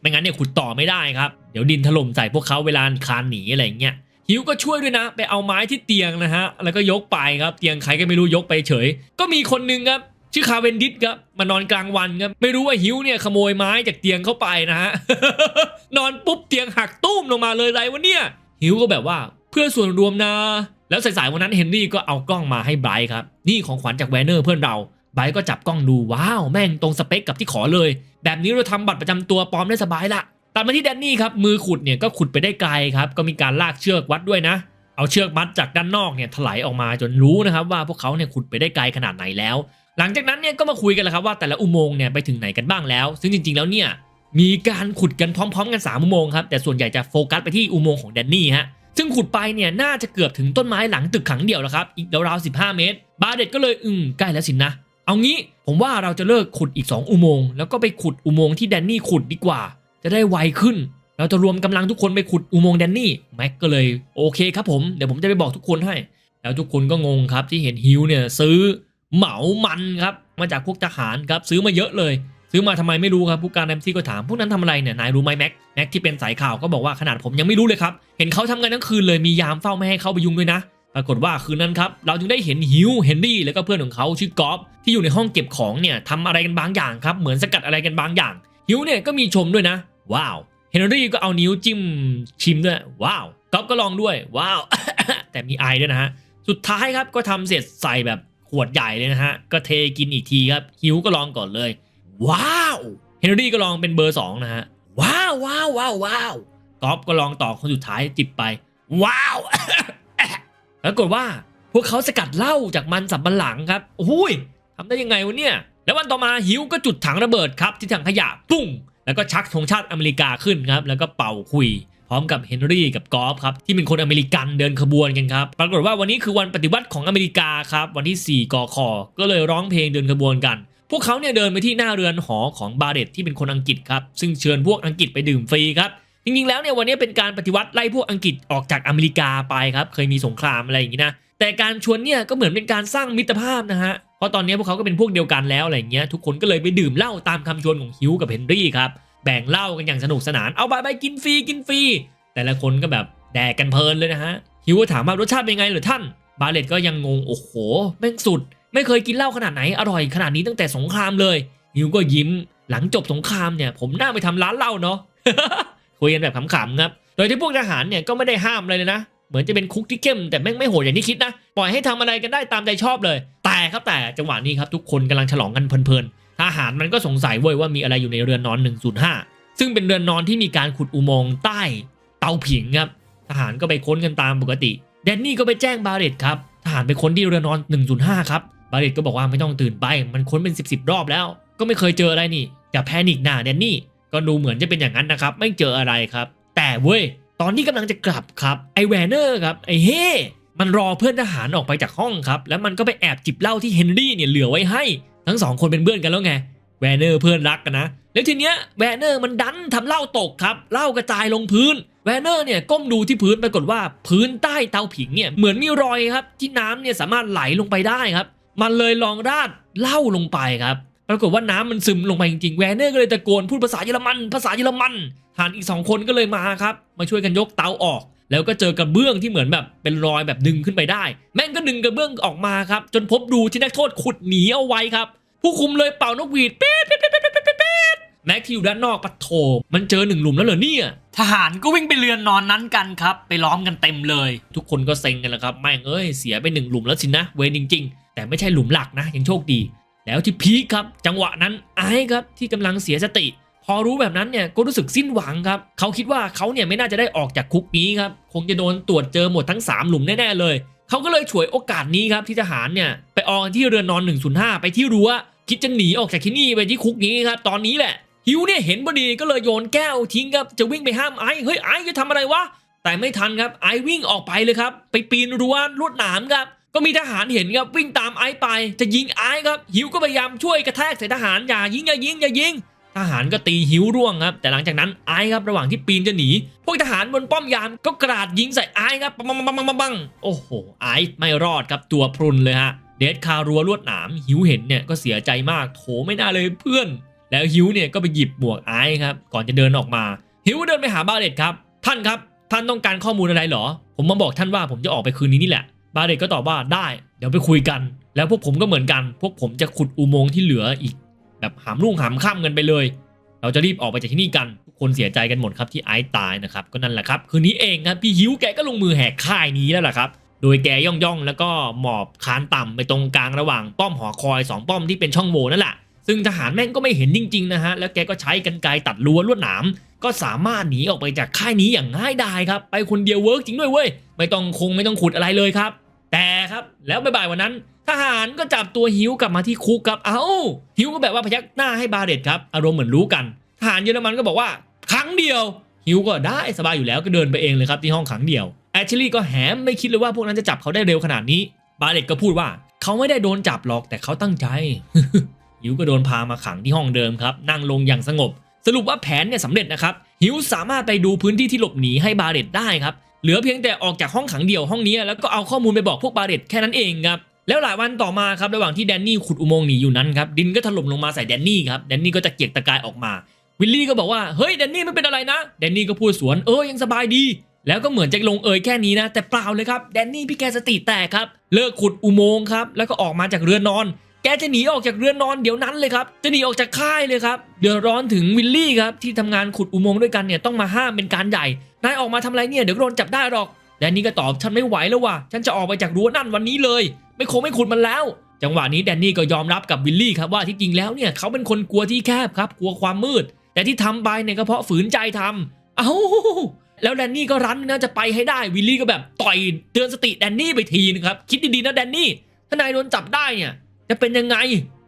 ไม่งั้นเนี่ยขุดต่อไม่ได้ครับ เดี๋ยวดินถล่มใส่พวกเขาเวลาคานหนีอะไรเงี้ยฮิวก็ช่วยด้วยนะ ไปเอาไม้ที่เตียงนะฮะ แล้วก็ยกไปครับ เตียงใครก็ไม่รู้ยกไปเฉย ก็มีคนนึงครับชื่อคาเวนดิสครับมานอนกลางวันครับไม่รู้ว่าฮิวเนี่ยขโมยไม้จากเตียงเข้าไปนะฮะนอนปุ๊บเตียงหักตุ้มลงมาเลยไรวะเนี่ยฮิวก็แบบว่าเพื่อส่วนรวมนะ แล้วสายๆวันนั้นเฮนรี่ก็เอากล้องมาให้ไบรท์ครับ นี่ของขวัญจากแวนเนอร์เพื่อนเรา ไบก็จับกล้องดูว้าว แม่งตรงสเปคกับที่ขอเลย แบบนี้เราทำบัตรประจำตัวปลอมได้สบายละตัดมาที่แดนนี่ครับมือขุดเนี่ยก็ขุดไปได้ไกลครับก็มีการลากเชือกวัดด้วยนะ เอาเชือกมัดจากด้านนอกเนี่ยถลายออกมาจนรู้นะครับว่าพวกเขาเนี่ยขุดไปได้ไกลขนาดไหนแล้ว หลังจากนั้นเนี่ยก็มาคุยกันแล้วครับว่าแต่ละอุโมงค์เนี่ยไปถึงไหนกันบ้างแล้ว ซึ่งจริงๆแล้วเนี่ยมีการขุดกันพร้อม ๆ กัน 3 อุโมงค์ครับแต่ส่วนใหญ่จะโฟกัสไปที่อุโมงค์ของแดนนี่ฮะซึ่งขุดไปเนี่ยน่าจะเกือบถึงต้นไม้หลังตึกขังเดี่ยวแล้วครับอีกราวๆ15 เมตร บาเด็ดก็เลยอืมใกล้แล้วสินนะ เอางี้ผมว่าเราจะเลิกขุดอีก 2 อุโมงค์แล้วก็ไปขุดอุโมงค์ที่แดนนี่ขุดดีกว่า จะได้ไวขึ้น เราจะรวมกำลังทุกคนไปขุดอุโมงค์แดนนี่แม็กก็เลยโอเคครับผมเดี๋ยวผมจะไปบอกทุกคนให้ แล้วทุกคนก็งงครับที่เห็นฮิวเนี่ยซื้อเหมามันครับมาจากพวกทหารครับซื้อมาเยอะเลย ซื้อมาทำไมไม่รู้ครับผู้การแอมซี่ก็ถามพวกนั้นทำอะไรเนี่ยนายรู้ไหมแม็กแม็กที่เป็นสายข่าวก็บอกว่าขนาดผมยังไม่รู้เลยครับเห็นเขาทำงานทั้งคืนเลยมียามเฝ้าไม่ให้เข้าไปยุ่งด้วยนะ ปรากฏว่าคืนนั้นครับเราจึงได้เห็นฮิวเฮนรี่แล้วก็เพื่อนของเขาชื่อกอฟที่อยู่ในห้องเก็บของเนี่ยทำอะไรกันบางอย่างครับเหมือนสกัดอะไรกันบางอย่างฮิวเนี่ยก็มีชมด้วยนะ ว้าวเฮนรี่ก็เอานิ้วจิ้มชิมด้วยว้าวกอฟก็ลองด้วยว้าวแต่มีไอด้วยนะฮะสุดท้ายครับก็ทำเสร็จใส่แบบขวดใหญ่เลยนะฮะก็เทกินอีกทีครับฮิวก็ลองก่อนเลย ว้าวเฮนรี่ก็ลองเป็นเบอร์สองนะฮะว้าวว้าวว้าวว้าวกอฟก็ลองต่อคนสุดท้ายจิบไป ว้าว แล้วกฏว่าพวกเขาสกัดเหล้าจากมันสับบันหลังครับโอ้ยทำได้ยังไงวะเนี่ย แล้ววันต่อมาฮิวก็จุดถังระเบิดครับที่ถังขยะปุ้ง แล้วก็ชักธงชาติอเมริกาขึ้นครับแล้วก็เป่าคุย พร้อมกับเฮนรี่กับกอล์ฟครับที่เป็นคนอเมริกันเดินขบวนกันครับปรากฏว่าวันนี้คือวันปฏิวัติของอเมริกาครับวันที่ 4กอคก็เลยร้องเพลงเดินขบวนกันพวกเขาเนี่ยเดินไปที่หน้าเรือนหอของบาเรตที่เป็นคนอังกฤษครับซึ่งเชิญพวกอังกฤษไปดื่มฟรีครับ จริงๆแล้วเนี่ยวันนี้เป็นการปฏิวัติไล่พวกอังกฤษออกจากอเมริกาไปครับเคยมีสงครามอะไรอย่างนี้นะแต่การชวนเนี่ยก็เหมือนเป็นการสร้างมิตรภาพนะฮะเพราะตอนนี้พวกเขาก็เป็นพวกเดียวกันแล้วอะไรอย่างเงี้ยทุกคนก็เลยไปดื่มเหล้าตามคำชวนของฮิวกับเฮนรี่ครับแบ่งเหล้ากันอย่างสนุกสนานเอาไปไปกินฟรีกินฟรีแต่ละคนก็แบบแดกกันเพลินเลยนะฮะฮิวก็ถามว่ารสชาติเป็นไงหรือท่านบาเลตก็ยังงงโอ้โหแม่งสุด ไม่เคยกินเหล้าขนาดไหนอร่อยขนาดนี้ตั้งแต่สงครามเลยฮิวก็ยิ้มหลังจบสงครามเนี่ยผมน่าไปทำร้านเหล้าเนาะ คุยกันแบบขำๆครับโดยที่พวกทหารเนี่ยก็ไม่ได้ห้ามอะไรเลยนะ เหมือนจะเป็นคุกที่เข้มแต่แม่งไม่โหดอย่างที่คิดนะ ปล่อยให้ทำอะไรกันได้ตามใจชอบเลย แต่ครับแต่จังหวะนี้ครับทุกคนกำลังฉลองกันเพลินๆทหารมันก็สงสัยเว้ยว่ามีอะไรอยู่ในเรือนนอน 105 ซึ่งเป็นเรือนนอนที่มีการขุดอุโมงค์ใต้เตาผิงครับทหารก็ไปค้นกันตามปกติแดนนี่ก็ไปแจ้งบาเรตครับทหารไปค้นที่เรือนนอน 105 ครับบาเรตก็บอกว่าไม่ต้องตื่นไป มันค้นเป็น 10บสรอบแล้ว ก็ไม่เคยเจออะไรนี่อย่าแพนิคหนาแดนนี่ ก็ดูเหมือนจะเป็นอย่างนั้นนะครับ ไม่เจออะไรครับ แต่เว้ย ตอนที่กำลังจะกลับครับ ไอแวนเนอร์ครับ ไอเฮ่มันรอเพื่อนทหารออกไปจากห้องครับ แล้วมันก็ไปแอบจิบเหล้าที่เฮนรี่เนี่ยเหลือไว้ให้ ทั้งสองคนเป็นเพื่อนกันแล้วไง แวนเนอร์เพื่อนรักกันนะ แล้วทีเนี้ยแวนเนอร์มันดันทำเหล้าตกครับ เหล้ากระจายลงพื้น แวนเนอร์เนี่ยก้มดูที่พื้นปรากฏว่าพื้นใต้เตาผิงเนี่ยเหมือนมีรอยครับที่น้ำเนี่ยสามารถไหลลงไปได้ครับ มันเลยลองราดเหล้าลงไปครับ ปรากฏว่าน้ำมันซึมลงไปจริงๆแวนเนอร์ก็เลยตะโกนพูดภาษาเยอรมัน ภาษาเยอรมันทหารอีกสองคนก็เลยมาครับ มาช่วยกันยกเตาออก แล้วก็เจอกระเบื้องที่เหมือนแบบเป็นรอยแบบดึงขึ้นไปได้ แม่งก็ดึงกระเบื้องออกมาครับ จนพบดูที่นักโทษขุดหนีเอาไว้ครับ ผู้คุมเลยเป่านกหวีดปี๊ดปี๊ดปี๊ดปี๊ดปี๊ดปี๊ดแม็กที่อยู่ด้านนอกปะโถมันเจอหนึ่งหลุมแล้วเหรอเนี่ยทหารก็วิ่งไปเรือนนอนนั้นกันครับ ไปล้อมกันเต็มเลย ทุกคนก็เซ็งกันแล้วครับแม่งเอ้ยเสียไปหนึ่งหลุมแล้วสินะเวรจริง ๆ แต่ไม่ใช่หลุมหลักนะยังโชคดี แล้วที่พีคครับจังหวะนั้นไอ้ครับที่กำลังเสียสติ พอรู้แบบนั้นเนี่ยก็รู้สึกสิ้นหวังครับ เขาคิดว่าเขาเนี่ยไม่น่าจะได้ออกจากคุกนี้ครับคงจะโดนตรวจเจอหมดทั้ง 3 หลุมแน่ๆเลย เขาก็เลยฉวยโอกาสนี้ครับที่ทหารเนี่ยไปออกที่เรือนนอน 105 ไปที่รั้วคิดจะหนีออกจากที่นี่ไปที่คุกนี้ครับตอนนี้แหละฮิวเนี่ยเห็นพอดีก็เลยโยนแก้วทิ้งครับจะวิ่งไปห้ามไอ้เฮ้ยไอ้จะทำอะไรวะแต่ไม่ทันครับไอ้วิ่งออกไปเลยครับไปปีนรั้วลวดหนามครับ ก็มีทหารเห็นครับวิ่งตามไอ้ไป จะยิงไอ้ครับ หิวก็พยายามช่วยกระแทกใส่ทหารอย่ายิงอย่ายิงอย่ายิง ทหารก็ตีหิวร่วงครับ แต่หลังจากนั้นไอ้ครับระหว่างที่ปีนจะหนี พวกทหารบนป้อมยามก็กราดยิงใส่ไอ้ครับปังปังปังปังปังโอ้โหไอ้ไม่รอดครับตัวพรุนเลยฮะเดดคารัวลวดหนามหิวเห็นเนี่ยก็เสียใจมากโถไม่น่าเลยเพื่อน แล้วฮิวเนี่ยก็ไปหยิบหมวกไอซ์ครับก่อนจะเดินออกมาฮิวเดินไปหาบาเรตครับท่านครับท่านต้องการข้อมูลอะไรหรอ ผมมาบอกท่านว่าผมจะออกไปคืนนี้นี่แหละ บาเรตก็ตอบว่าได้ เดี๋ยวไปคุยกัน แล้วพวกผมก็เหมือนกัน พวกผมจะขุดอุโมงค์ที่เหลืออีก แบบหามรุ่งหามค่ำกันไปเลย เราจะรีบออกไปจากที่นี่กัน ทุกคนเสียใจกันหมดครับที่ไอซ์ตายนะครับ ก็นั่นแหละครับ คืนนี้เองครับพี่ฮิวแกก็ลงมือแหกค่ายนี้แล้วล่ะครับ โดยแกย่องย่องแล้วก็หมอบคานต่ำไปตรงกลางระหว่างป้อมหอคอยสองป้อมที่เป็นช่องโหว่นั่นแหละ ซึ่งทหารแม่งก็ไม่เห็นจริงๆนะฮะ แล้วแกก็ใช้กันไกตัดรั้วลวดหนาม ก็สามารถหนีออกไปจากค่ายนี้อย่างง่ายดายครับ ไปคนเดียวเวิร์กจริงด้วยเว้ย ไม่ต้องคงไม่ต้องขุดอะไรเลยครับ แต่ครับแล้วบ่ายวันนั้น ทหารก็จับตัวฮิวกลับมาที่คุกครับ เอ้าฮิวก็แบบว่าพยักหน้าให้บาเรตครับ อารมณ์เหมือนรู้กัน ทหารเยอรมันก็บอกว่าครั้งเดียวฮิวก็ได้สบายอยู่แล้วก็เดินไปเองเลยครับที่ห้องขังเดียวแอชลีย์ก็แหมไม่คิดเลยว่าพวกนั้นจะจับเขาได้เร็วขนาดนี้ บาเรตก็พูดว่าเขาไม่ได้โดนจับหรอกแต่เขาตั้งใจฮิวก็โดนพามาขังที่ห้องเดิมครับ นั่งลงอย่างสงบ สรุปว่าแผนเนี่ยสำเร็จนะครับฮิวสามารถไปดูพื้นที่ที่หลบหนีให้บาเรตได้ครับเหลือเพียงแต่ออกจากห้องขังเดี่ยวห้องนี้แล้วก็เอาข้อมูลไปบอกพวกบาเรตแค่นั้นเองครับแล้วหลายวันต่อมาครับระหว่างที่แดนนี่ขุดอุโมงค์หนีอยู่นั้นครับดินก็ถล่มลงมาใส่แดนนี่ครับแดนนี่ก็จะเกียกตะกายออกมาวิลลี่ก็บอกว่าเฮ้ยแดนนี่ไม่เป็นอะไรนะแดนนี่ก็พูดสวนเออยังสบายดี แล้วก็เหมือนจะลงเอยแค่นี้นะ แต่เปล่าเลยครับแดนนี่พี่แกสติแตกครับเลิกขุดอุโมงค์ครับแล้วก็ออกมาจากเรือนนอน แกจะหนีออกจากเรือนนอนเดี๋ยวนั้นเลยครับ จะหนีออกจากค่ายเลยครับ เดือดร้อนถึงวิลลี่ครับที่ทำงานขุดอุโมงค์ด้วยกันเนี่ยต้องมาห้ามเป็นการใหญ่ นายออกมาทำอะไรเนี่ยเดี๋ยวโดนจับได้หรอกแดนนี่ก็ตอบฉันไม่ไหวแล้วว่ะ ฉันจะออกไปจากรั้วนั่นวันนี้เลย ไม่คงไม่ขุดมันแล้ว จังหวะนี้แดนนี่ก็ยอมรับกับวิลลี่ครับว่าที่จริงแล้วเนี่ยเขาเป็นคนกลัวที่แคบครับ กลัวความมืด แต่ที่ทำไปเนี่ยก็เพราะฝืนใจทำเอ้าแล้วแดนนี่ก็รั้นนะจะไปให้ได้วิลลี่ก็แบบต่อยเตือนสติแดนนี่ไปทีนึงครับคิดดีๆนะแดนนี่ถ้านายโดนจับได้เนี่ย จะเป็นยังไง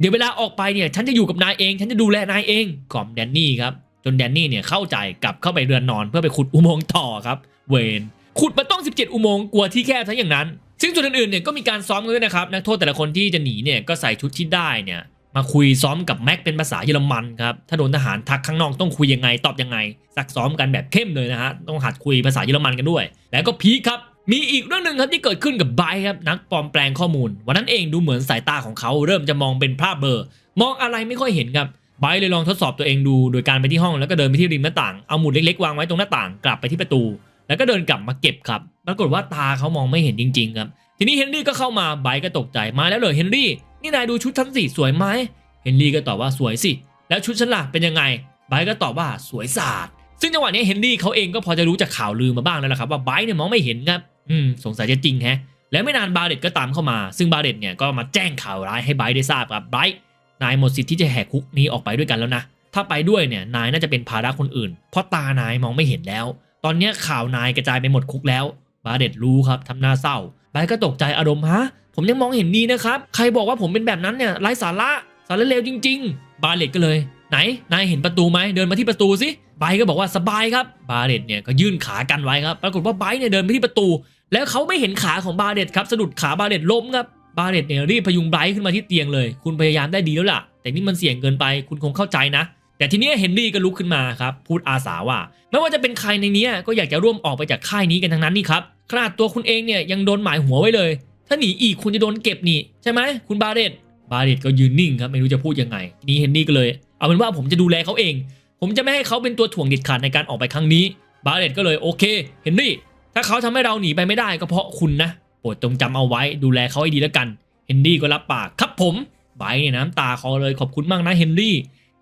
เดี๋ยวเวลาออกไปเนี่ยฉันจะอยู่กับนายเอง ฉันจะดูแลนายเองกล่อมแดนนี่ครับจนแดนนี่เนี่ยเข้าใจกลับเข้าไปเรือนนอนเพื่อไปขุดอุโมงค์ต่อครับเวนขุดมาต้อง 17 อุโมงค์กลัวที่แคบซะอย่างนั้น ซึ่งจุดอื่นๆเนี่ยก็มีการซ้อมกันด้วยนะครับนักโทษแต่ละคนที่จะหนีเนี่ยก็ใส่ชุดที่ได้เนี่ยมาคุยซ้อมกับแม็กเป็นภาษาเยอรมันครับถ้าโดนทหารทักข้างนอกต้องคุยยังไงตอบยังไงซักซ้อมกันแบบเข้มเลยนะฮะต้องหัดคุยภาษาเยอรมันกันด้วย แล้วก็พีคครับ มีอีกเรื่องหนึ่งครับที่เกิดขึ้นกับไบร์ทครับนักปลอมแปลงข้อมูล วันนั้นเองดูเหมือนสายตาของเขาเริ่มจะมองเป็นภาพเบลอมองอะไรไม่ค่อยเห็นครับไบร์ทเลยลองทดสอบตัวเองดูโดยการไปที่ห้องแล้วก็เดินไปที่ริมหน้าต่างเอาหมุดเล็กๆวางไว้ตรงหน้าต่างกลับไปที่ประตู แล้วก็เดินกลับมาเก็บครับปรากฏว่าตาเขามองไม่เห็นจริงๆครับทีนี้เฮนรี่ก็เข้ามาไบร์ทก็ตกใจมาแล้วเหรอเฮนรี่นี่นายดูชุดฉันสิสวยไหมเฮนรี่ก็ตอบว่าสวยสิ แล้วชุดฉันล่ะเป็นยังไงไบร์ทก็ตอบว่าสวยสาดซึ่งจังหวะนี้เฮนรี่เขาเองก็พอจะรู้จากข่าวลือมาบ้างแล้วละครับว่าไบเนี่ยมองไม่เห็นครับ อืมสงสัยจะจริงแฮะ แล้วไม่นานบาเรตก็ตามเข้ามา ซึ่งบาเรตเนี่ยก็มาแจ้งข่าวร้ายให้ไบร์ได้ทราบครับไบร์นายหมดสิทธิ์ที่จะแหกคุกนี้ออกไปด้วยกันแล้วนะ ถ้าไปด้วยเนี่ยนายน่าจะเป็นภาระคนอื่น เพราะตานายมองไม่เห็นแล้ว ตอนนี้ข่าวนายกระจายไปหมดคุกแล้ว บาเรตรู้ครับทำหน้าเศร้าไบร์ก็ตกใจอารมณ์ฮะผมยังมองเห็นดีนะครับ ใครบอกว่าผมเป็นแบบนั้นเนี่ยไร้สาระสาระเลวจริง ๆ บาเรตก็เลย ไหนนายเห็นประตูไหมเดินมาที่ประตูสิ ไบร์ก็บอกว่าสบายครับบาเรตเนี่ยก็ยื่นขากันไว้ครับ ปรากฏว่าไบร์เนี่ยเดินไปที่ประตู แล้วเขาไม่เห็นขาของบาเรตครับสะดุดขาบาเรตล้มครับบาเรตเนี่ยรีบพยุงไบรท์ขึ้นมาที่เตียงเลย คุณพยายามได้ดีแล้วล่ะ แต่นี่มันเสี่ยงเกินไปคุณคงเข้าใจนะ แต่ทีนี้เฮนรี่ก็ลุกขึ้นมาครับพูดอาสาว่า ไม่ว่าจะเป็นใครในนี้ก็อยากจะร่วมออกไปจากค่ายนี้กันทั้งนั้นนี่ครับขนาดตัวคุณเองเนี่ยยังโดนหมายหัวไว้เลย ถ้าหนีอีกคุณจะโดนเก็บนี่ใช่ไหมคุณบาเรตบาเรตก็ยืนนิ่งครับไม่รู้จะพูดยังไง นี้เฮนรี่ก็เลย เอาเป็นว่าผมจะดูแลเขาเอง ผมจะไม่ให้เขาเป็นตัวถ่วงเด็ดขาดในการออกไปครั้งนี้ บาเรตก็เลยโอเคเฮนรี่ ถ้าเขาทำให้เราหนีไปไม่ได้ก็เพราะคุณนะ โปรดจงจำเอาไว้ดูแลเขาให้ดีแล้วกัน เฮนรี่ก็รับปากครับผม ไบร์ทเนี่ยน้ำตาคอเลยขอบคุณมากนะเฮนรี่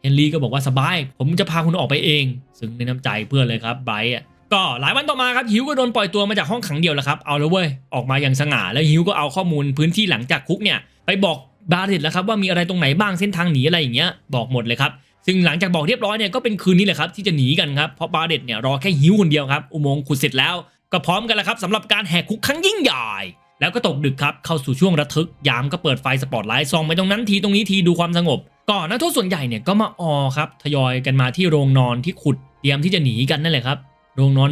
เฮนรี่ก็บอกว่าสบาย ผมจะพาคุณออกไปเอง ซึ่งในน้ำใจเพื่อนเลยครับไบร์ทอะก็หลายวันต่อมาครับฮิวก็โดนปล่อยตัวมาจากห้องขังเดียวแล้วครับ เอาแล้วเว้ย ออกมาอย่างสง่า แล้วฮิวก็เอาข้อมูลพื้นที่หลังจากคุกเนี่ยไปบอกบาเรตแล้วครับว่ามีอะไรตรงไหนบ้างเส้นทางหนีอะไรอย่างเงี้ยบอกหมดเลยครับ ซึ่งหลังจากบอกเรียบร้อยเนี่ยก็เป็นคืนนี้แหละครับที่จะหนีกันครับเพราะบาเรตเนี่ยรอแค่ฮิวคนเดียวครับอุโมงค์ขุดเสร็จแล้ว ก็พร้อมกันแล้วครับสำหรับการแหกคุกครั้งยิ่งใหญ่แล้วก็ตกดึกครับเข้าสู่ช่วงระทึกยามก็เปิดไฟสปอตไลท์ส่องไปตรงนั้นทีตรงนี้ทีดูความสงบก่อนนักโทษส่วนใหญ่เนี่ยก็มาออครับทยอยกันมาที่โรงนอนที่ขุดเตรียมที่จะหนีกันนั่นแหละครับโรงนอน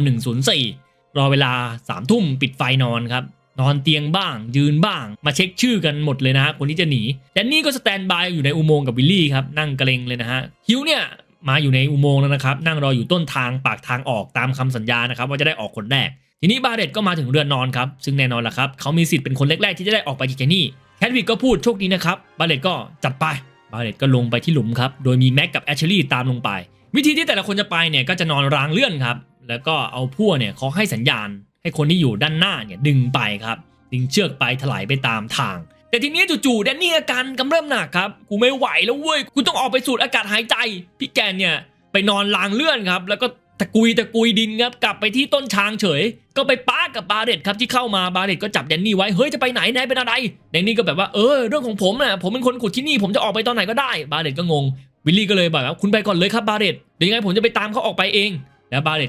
104 รอเวลา3ามทุ่มปิดไฟนอนครับ นอนเตียงบ้าง ยืนบ้าง มาเช็คชื่อกันหมดเลยนะฮะคนที่จะหนีแดนนี่ก็สแตนบายอยู่ในอุโมงค์กับวิลลี่ครับนั่งกระเลงเลยนะฮะฮิวเนี่ยมาอยู่ในอุโมงค์แล้วนะครับ นั่งรออยู่ต้นทางปากทางออกตามคำสัญญานะครับ ว่าจะได้ออกคนแรก ทีนี้บาเรตก็มาถึงเรือนนอนครับ ซึ่งแน่นอนละครับเขามีสิทธิ์เป็นคนแรกๆที่จะได้ออกไปจากที่นี่แคทวิกก็พูดโชคดีนะครับบาเรตก็จัดไปบาเรตก็ลงไปที่หลุมครับโดยมีแม็กกับแอชลี่ตามลงไป วิธีที่แต่ละคนจะไปเนี่ยก็จะนอนรางเลื่อนครับแล้วก็เอาพั่วเนี่ยเขาให้สัญญาณ ให้คนที่อยู่ด้านหน้าเนี่ยดึงไปครับ ดึงเชือกไปถลายไปตามทาง แต่ทีนี้จู่ๆแดนนี่อาการกำเริบหนักครับ กูไม่ไหวแล้วเว้ย กูต้องออกไปสูดอากาศหายใจ พี่แกนเนี่ยไปนอนรางเลื่อนครับ แล้วก็ตะกุยตะกุยดินครับ กลับไปที่ต้นช้างเฉย ก็ไปป้ากับบาเรตครับที่เข้ามา บาเรตก็จับแดนนี่ไว้ เฮ้ยจะไปไหนนายเป็นอะไร แดนนี่ก็แบบว่าเออเรื่องของผมนะผมเป็นคนขุดที่นี่ผมจะออกไปตอนไหนก็ได้ บาเรตก็งง วิลลี่ก็เลยบอกว่าคุณไปก่อนเลยครับบาเรตเดี๋ยวยังไงผมจะไปตามเขาออกไปเอง แล้วบาเรต